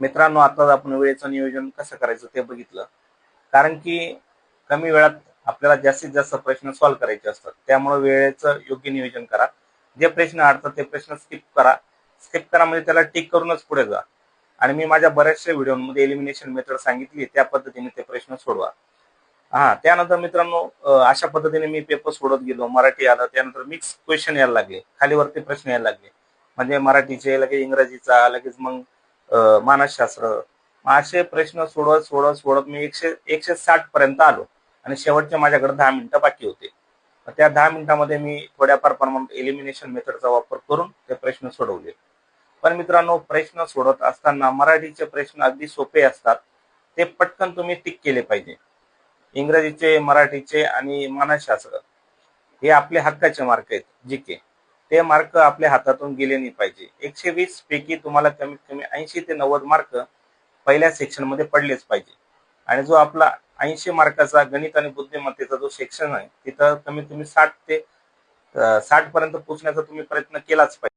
मित्रांनो आता आपण वेळेचं नियोजन कसं करायचं ते बघितलं. कारण की कमी वेळात आपल्याला जास्तीत जास्त प्रश्न सॉल्व्ह करायचे असतात. त्यामुळे वेळेचं योग्य नियोजन करा. जे प्रश्न अडतात ते प्रश्न स्किप करा. स्किप करा म्हणजे त्याला टिक करूनच पुढे जा. आणि मी माझ्या बऱ्याचशा व्हिडिओमध्ये एलिमिनेशन मेथड सांगितली त्या पद्धतीने ते प्रश्न सोडवा. हा त्यानंतर मित्रांनो अशा पद्धतीने मी पेपर सोडत गेलो. मराठी आलं. त्यानंतर मिक्स क्वेश्चन यायला लागले. खालीवरती प्रश्न यायला लागले. म्हणजे मराठीचे लगेच इंग्रजीचा लगेच मग मानसशास्त्र. असे प्रश्न सोडवत सोडवत सोडत मी एकशे एकशे साठ पर्यंत आलो. आणि शेवटचे माझ्याकडे दहा मिनिटं बाकी होते. त्या दहा मिनिटामध्ये मी थोड्याफार प्रमाणात एलिमिनेशन मेथडचा वापर करून ते प्रश्न सोडवले. पण मित्रांनो प्रश्न सोडत असताना मराठीचे प्रश्न अगदी सोपे असतात. ते पटकन तुम्ही टिक केले पाहिजे. इंग्रजीचे मराठीचे आणि मानसशास्त्र हे आपले हक्काचे मार्क आहेत जी के. ते मार्क आपल्या हातातून गेले नाही पाहिजे. एकशे वीस पैकी तुम्हाला कमीत कमी ऐंशी ते नव्वद मार्क पहिल्या सेक्शनमध्ये पडलेच पाहिजे. आणि जो आपला ऐंशी मार्काचा गणित आणि बुद्धिमत्तेचा जो सेक्शन आहे तिथं कमीत कमी साठ ते साठ पर्यंत पोहोचण्याचा तुम्ही प्रयत्न केलाच पाहिजे.